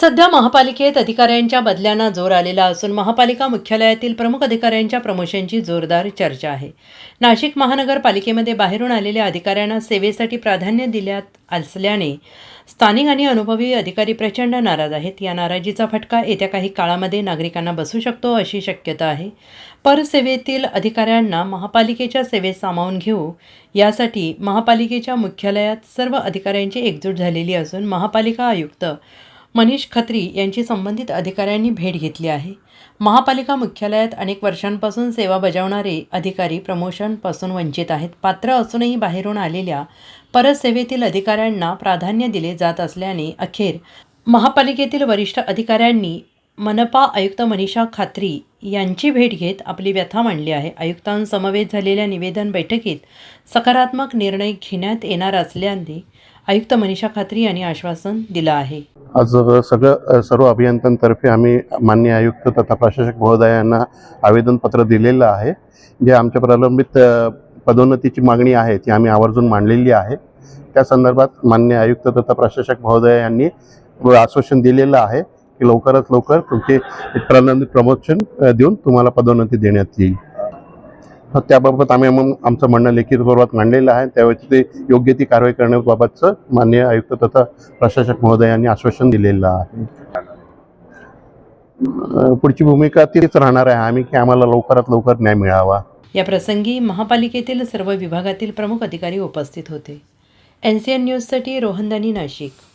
सध्या महापालिकेत अधिकाऱ्यांच्या बदल्यांना जोर आलेला असून महापालिका मुख्यालयातील प्रमुख अधिकाऱ्यांच्या प्रमोशनची जोरदार चर्चा आहे. नाशिक महानगरपालिकेमध्ये बाहेरून आलेल्या अधिकाऱ्यांना सेवेसाठी प्राधान्य दिल्यात असल्याने स्थानिक आणि अनुभवी अधिकारी प्रचंड नाराज आहेत. या नाराजीचा फटका येत्या काही काळामध्ये नागरिकांना बसू शकतो अशी शक्यता आहे. परसेवेतील अधिकाऱ्यांना महापालिकेच्या सेवेत सामावून घेऊ यासाठी महापालिकेच्या मुख्यालयात सर्व अधिकाऱ्यांची एकजूट झालेली असून महापालिका आयुक्त मनीष खत्री यांची संबंधित अधिकाऱ्यांनी भेट घेतली आहे. महापालिका मुख्यालयात अनेक वर्षांपासून सेवा बजावणारे अधिकारी प्रमोशनपासून वंचित आहेत. पात्र असूनही बाहेरून आलेल्या परसेवेतील अधिकाऱ्यांना प्राधान्य दिले जात असल्याने अखेर महापालिकेतील वरिष्ठ अधिकाऱ्यांनी मनपा आयुक्त मनीषा खात्री यांची भेट घेत आपली व्यथा मांडली आहे. आयुक्तांसमवेत झालेल्या निवेदन बैठकीत सकारात्मक निर्णय घेण्यात येणार असल्याने आयुक्त मनीषा खात्री यांनी आश्वासन दिलं आहे. आज सगळं सर्व अभियंत्यांतर्फे आम्ही मान्य आयुक्त तथा प्रशासक महोदयांना आवेदनपत्र दिलेलं आहे. जे आमच्या प्रलंबित पदोन्नतीची मागणी आहे ती आम्ही आवर्जून मांडलेली आहे. त्या संदर्भात मान्य आयुक्त तथा प्रशासक महोदय यांनी आश्वासन दिलेलं आहे की लवकरात लवकर तुमचे प्रलंबित प्रमोशन देऊन तुम्हाला पदोन्नती देण्यात येईल. त्याबाबत आम्ही मग आमचं म्हणणं लिखित स्वरूपात मांडलेलं आहे. त्यावेळी ते योग्य ती कारवाई करण्याबाबतचं मान्य आयुक्त तथा प्रशासक महोदयांनी आश्वासन दिलेलं आहे. पुढची भूमिका तीच राहणार आहे आम्ही की आम्हाला लवकरात लवकर न्याय मिळावा. या प्रसंगी महापालिकेतील सर्व विभागातील प्रमुख अधिकारी उपस्थित होते. एन सी एन न्यूजसाठी रोहनदानी नाशिक.